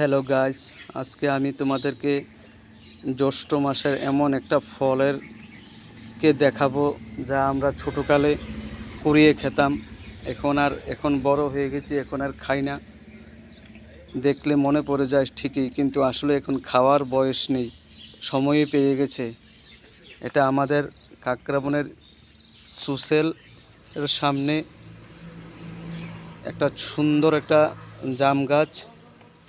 Hello guys আজকে আমি তোমাদেরকে জ্যৈষ্ঠ মাসের এমন একটা ফলের কে দেখাবো যা আমরা ছোটোকালে কুড়িয়ে খেতাম। এখন আর, এখন বড় হয়ে গেছি, এখন আর খাই না। দেখলে মনে পড়ে যায় ঠিকই, কিন্তু আসলে এখন খাওয়ার বয়স নেই, সময়ই পেয়ে গেছে। এটা আমাদের কাকরাবনের সুসেল এর সামনে একটা সুন্দর একটা জাম গাছ।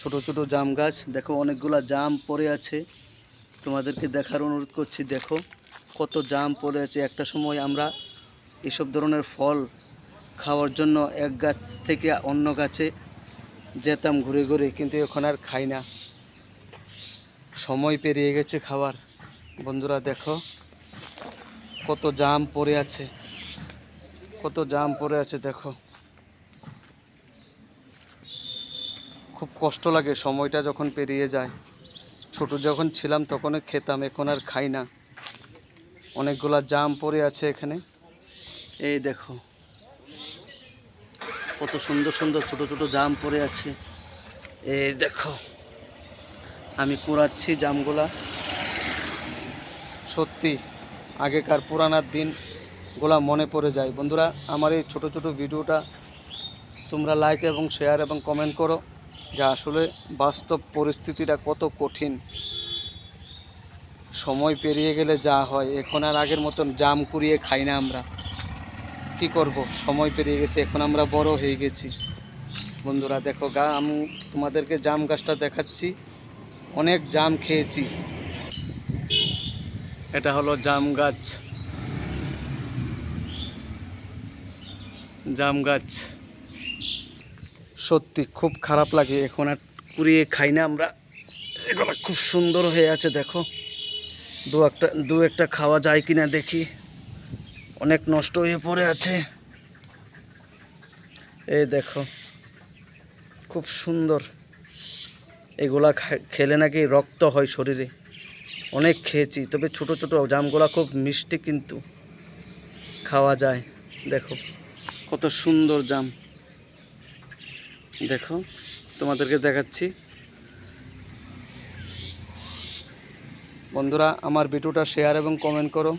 ছোট ছোট জাম গাছ। দেখো, অনেকগুলা জাম পড়ে আছে। তোমাদেরকে দেখার অনুরোধ করছি, দেখো কত জাম পড়ে আছে। একটা সময় আমরা এসব ধরনের ফল খাওয়ার জন্য এক গাছ থেকে অন্য গাছে যেতাম ঘুরে ঘুরে, কিন্তু এখন আর খাই না। সময় পেরিয়ে গেছে খাওয়ার। বন্ধুরা, দেখো কত জাম পড়ে আছে। কত জাম পড়ে আছে, দেখো। খুব কষ্ট লাগে, সময়টা যখন পেরিয়ে যায়। ছোট যখন ছিলাম তখন খেতাম, এখন আর খাই না। অনেকগুলা জাম পড়ে আছে এখানে। এই দেখো। কত সুন্দর সুন্দর ছোট ছোট জাম পড়ে আছে। এই দেখো। আমি কুড়াচ্ছি জামগুলা। সত্যি, আগেকার পুরানার দিনগুলা মনে পড়ে যায়। বন্ধুরা, আমার এই ছোট ছোট ভিডিওটা তোমরা লাইক এবং শেয়ার এবং কমেন্ট করো। যে আসলে বাস্তব পরিস্থিতিটা কত কঠিন। সময় পেরিয়ে গেলে যা হয়, এখন আর আগের মতন জাম কুড়িয়ে খাই না আমরা। কি করব? সময় পেরিয়ে গেছে, এখন আমরা বড় হয়ে গেছি। বন্ধুরা, দেখো গা, আমি তোমাদেরকে জাম গাছটা দেখাচ্ছি। অনেক জাম খেয়েছি। এটা হলো জাম গাছ। জাম গাছ। সত্যি খুব খারাপ লাগে এখন আর কুড়িয়ে খাই না আমরা। এগুলো খুব সুন্দর হয়ে আছে, দেখো। দু একটা দু একটা খাওয়া যায় কি না দেখি। অনেক নষ্ট হয়ে পড়ে আছে। এই দেখো, খুব সুন্দর। এগুলা খেলে নাকি রক্ত হয় শরীরে। অনেক খেয়েছি, তবে ছোট ছোট জামগুলা খুব মিষ্টি কিন্তু খাওয়া যায়। দেখো, কত সুন্দর জাম। দেখো তোমাদেরকে দেখাচ্ছি। বন্ধুরা আমার ভিডিওটা শেয়ার এবং কমেন্ট করো।